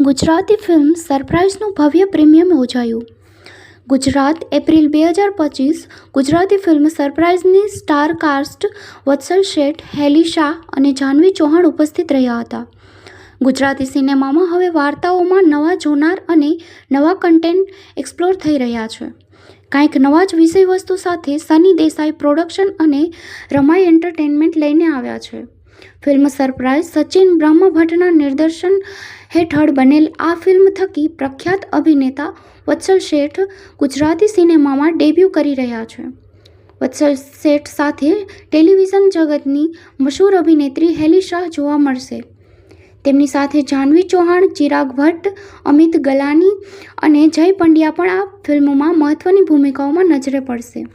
Gujarati film સરપ્રાઈઝનું ભવ્ય premium યોજાયું. Gujarat, April બે હજાર પચીસ, ગુજરાતી ફિલ્મ સરપ્રાઈઝની સ્ટાર કાસ્ટ વત્સલ શેઠ, હેલી શાહ અને જાહ્નવી ચૌહાણ ઉપસ્થિત રહ્યા હતા. ગુજરાતી સિનેમામાં હવે વાર્તાઓમાં નવા જોનાર અને નવા કન્ટેન્ટ એક્સપ્લોર થઈ રહ્યા છે. કાંઈક નવા જ વિષયવસ્તુ સાથે સની દેસાઈ પ્રોડક્શન અને રમાઈ એન્ટરટેનમેન્ટ લઈને આવ્યા છે. ફિલ્મ સરપ્રાઇઝ સચિન બ્રહ્મભટ્ટના નિર્દેશન હેઠળ બનેલ આ ફિલ્મ થકી પ્રખ્યાત અભિનેતા વત્સલ શેઠ ગુજરાતી સિનેમામાં ડેબ્યુ કરી રહ્યા છે. વત્સલ શેઠ સાથે ટેલિવિઝન જગતની મશહૂર અભિનેત્રી હેલી શાહ જોવા મળશે. તેમની સાથે જાહ્નવી ચૌહાણ, ચિરાગ ભટ્ટ, અમિત ગલાની અને જય પંડ્યા પણ આ ફિલ્મમાં મહત્ત્વની ભૂમિકાઓમાં નજરે પડશે.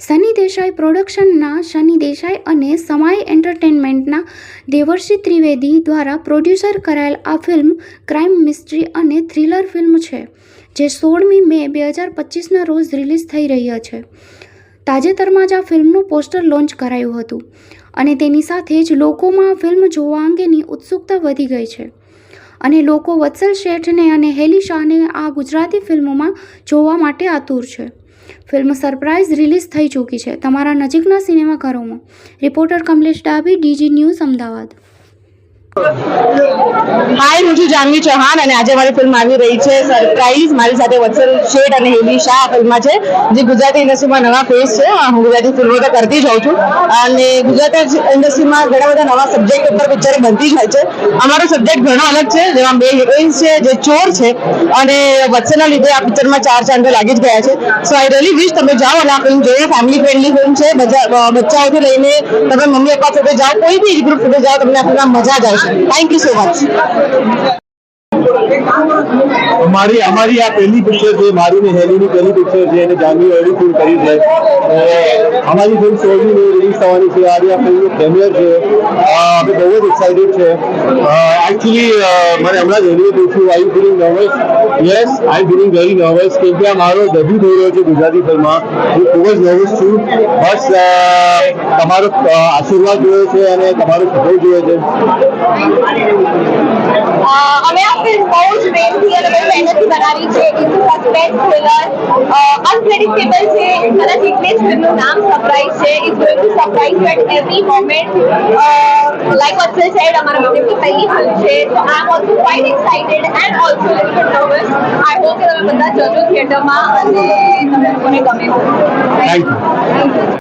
સની દેસાઈ પ્રોડક્શનના શનિ દેસાઈ અને સમાઈ એન્ટરટેનમેન્ટના દેવર્ષિ ત્રિવેદી દ્વારા પ્રોડ્યુસર કરાયેલ આ ફિલ્મ ક્રાઇમ મિસ્ટ્રી અને થ્રિલર ફિલ્મ છે, જે સોળમી મે બે હજાર પચીસના રોજ રિલીઝ થઈ રહી છે. તાજેતરમાં જ આ ફિલ્મનું પોસ્ટર લોન્ચ કરાયું હતું અને તેની સાથે જ લોકોમાં ફિલ્મ જોવા અંગેની ઉત્સુકતા વધી ગઈ છે અને લોકો વત્સલ શેઠને અને હેલી શાહને આ ગુજરાતી ફિલ્મોમાં જોવા માટે આતુર છે. ફિલ્મ સરપ્રાઇઝ રિલીઝ થઈ ચૂકી છે તમારા નજીકના સિનેમાઘરોમાં. રિપોર્ટર કમલેશ ડાબી ડીજી ન્યૂઝ અમદાવાદ. હાય હું છું જાનવી ચૌહાણ અને આજે મારી ફિલ્મ આવી રહી છે. સરપ્રાઈઝ મારી સાથે વત્સલ શેઠ અને હેલી શાહ આ ફિલ્મમાં છે, જે ગુજરાતી ઇન્ડસ્ટ્રીમાં નવા ફેસ છે. હું ગુજરાતી ફિલ્મો તો કરતી જ છું. અને ગુજરાતી ઇન્ડસ્ટ્રીમાં ઘણા બધા નવા સબ્જેક્ટ ઉપર પિક્ચર બનતી જ હોય છે. અમારો સબ્જેક્ટ ઘણો અલગ છે, જેમાં બે હિરોઈન્સ છે, જે ચોર છે અને વચ્ચેના લીધે આ પિક્ચરમાં ચાર ચાંદો લાગી જ ગયા છે. સો આઈ રેલી વિશ તમે જાઓ અને આ ફિલ્મ જોઈએ ફેમિલી ફ્રેન્ડલી ફિલ્મ છે. બચ્ચાઓથી લઈને તમે મમ્મી પપ્પા સાથે જાઓ. કોઈ બી ગ્રુપ સાથે જાઓ, તમને આ મજા જ આવશે. થેન્ક યુ સો મચ અમારી અમારી આ પહેલી પિક્ચર છે મારી ને હેલીની પહેલી પિક્ચર છે અને જાનવી એવી ફિલ્મ કરી છે. અમારી ફિલ્મ સોળમી રિલીઝ થવાની છે. આજે આ ફિલ્મનું પ્રેમિયર છે. અમે બહુ જ એક્સાઇટેડ છે. એકચ્યુઅલી મને હમણાં જ હેલીએ પૂછ્યું I feeling nervous yes I feeling very nervous કેમ કે આ મારો ડબ્યુ થઈ રહ્યો છે ગુજરાતી ફિલ્મમાં હું ખૂબ જ નર્વસ છું. બસ તમારો આશીર્વાદ જોયો છે અને તમારો સપોર્ટ જોયો છે. અમે આ ફિલ્મ બહુ જ પ્રેમથી અને બહુ મહેનતથી બનાવી છે. ઇટ્સ સસ્પેન્સ થ્રિલર અનપ્રેડિક્ટેબલ છે. કદાચ એટલે જ ફિલ્મનું નામ સરપ્રાઈઝ છે. It's going to surprise you at every moment like Vatsal said અમારા બંનેની પહેલી ફિલ્મ છે. તો I am also quite excited and also little bit nervous I hope કે તમે બધા જજો થિયેટરમાં અને તમને લોકોને ગમે. Thank you